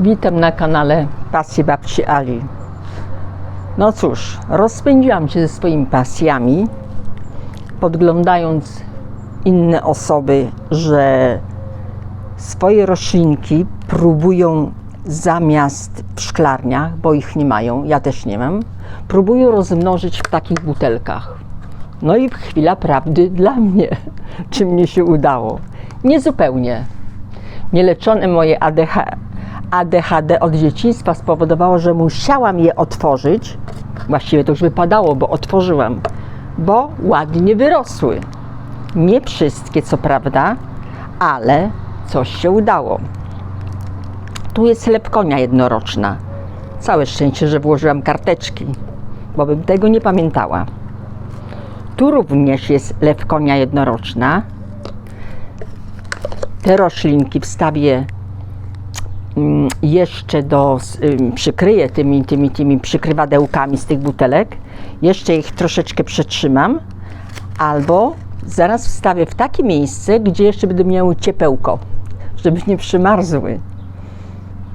Witam na kanale Pasje Babci Ali. No cóż, rozpędziłam się ze swoimi pasjami, podglądając inne osoby, że swoje roślinki próbują zamiast w szklarniach, bo ich nie mają, ja też nie mam, próbują rozmnożyć w takich butelkach. No i chwila prawdy dla mnie, czy mnie się udało. Niezupełnie. Nieleczone moje ADH, ADHD od dzieciństwa spowodowało, że musiałam je otworzyć. Właściwie to już wypadało, bo otworzyłam, bo ładnie wyrosły. Nie wszystkie, co prawda, ale coś się udało. Tu jest lepkonia jednoroczna. Całe szczęście, że włożyłam karteczki, bo bym tego nie pamiętała. Tu również jest lewkonia jednoroczna. Te roślinki wstawię jeszcze do, przykryję tymi, tymi, tymi przykrywadełkami z tych butelek. Jeszcze ich troszeczkę przetrzymam. Albo zaraz wstawię w takie miejsce, gdzie jeszcze będę miały ciepełko, żeby nie przymarzły.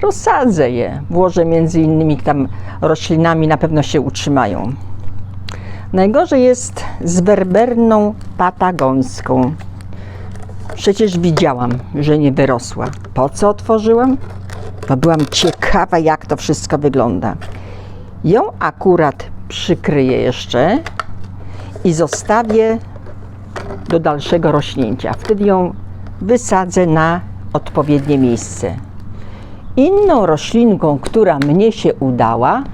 Rozsadzę je. Włożę między innymi tam roślinami, na pewno się utrzymają. Najgorzej jest z werberną patagońską. Przecież widziałam, że nie wyrosła. Po co otworzyłam? Bo byłam ciekawa, jak to wszystko wygląda. Ją akurat przykryję jeszcze i zostawię do dalszego rośnięcia. Wtedy ją wysadzę na odpowiednie miejsce. Inną roślinką, która mnie się udała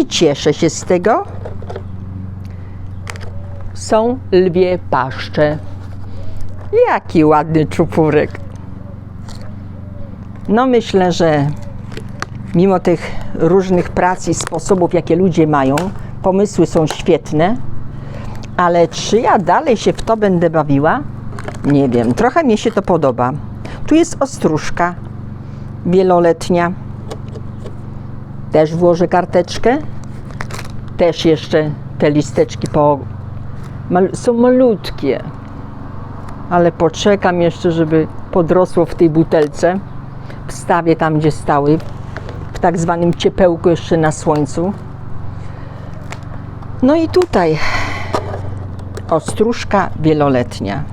i cieszę się z tego, są lwie paszcze. Jaki ładny czupurek. No myślę, że mimo tych różnych prac i sposobów, jakie ludzie mają, pomysły są świetne, ale czy ja dalej się w to będę bawiła? Nie wiem, trochę mi się to podoba. Tu jest ostróżka wieloletnia. Też włożę karteczkę. Też jeszcze te listeczki po... Mal, są malutkie, ale poczekam jeszcze, żeby podrosło w tej butelce. Wstawię tam, gdzie stały, w tak zwanym ciepełku jeszcze na słońcu. No i tutaj ostróżka wieloletnia.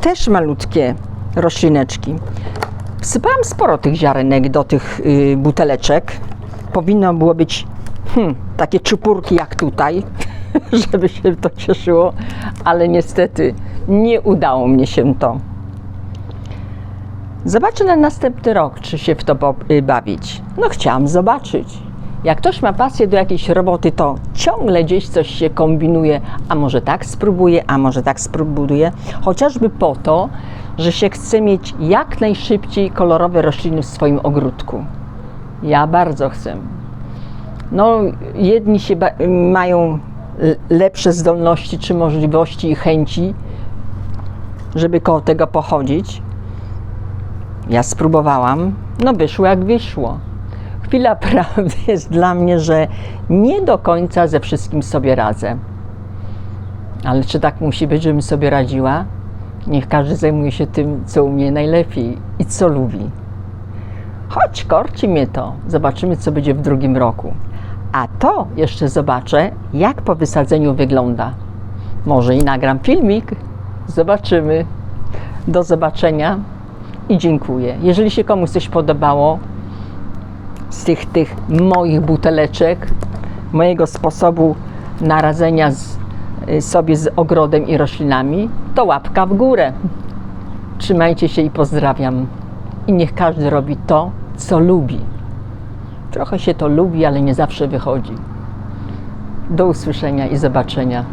Też malutkie roślineczki. Wsypałam sporo tych ziarenek do tych y, buteleczek. Powinno było być hmm, takie czupurki jak tutaj, żeby się to cieszyło, ale niestety nie udało mnie się to. Zobaczę na następny rok, czy się w to y, bawić. No chciałam zobaczyć. Jak ktoś ma pasję do jakiejś roboty, to ciągle gdzieś coś się kombinuje, a może tak spróbuję, a może tak spróbuję, chociażby po to, że się chce mieć jak najszybciej kolorowe rośliny w swoim ogródku. Ja bardzo chcę. No, jedni się mają lepsze zdolności czy możliwości i chęci, żeby koło tego pochodzić. Ja spróbowałam, no wyszło jak wyszło. Chwila prawdy jest dla mnie, że nie do końca ze wszystkim sobie radzę. Ale czy tak musi być, żebym sobie radziła? Niech każdy zajmuje się tym, co umie najlepiej i co lubi. Choć korci mnie to, zobaczymy, co będzie w drugim roku. A to jeszcze zobaczę, jak po wysadzeniu wygląda. Może i nagram filmik. Zobaczymy. Do zobaczenia i dziękuję. Jeżeli się komuś coś podobało z tych, tych moich buteleczek, mojego sposobu naradzenia z, y, sobie z ogrodem i roślinami, to łapka w górę. Trzymajcie się i pozdrawiam. I niech każdy robi to, co lubi. Trochę się to lubi, ale nie zawsze wychodzi. Do usłyszenia i zobaczenia.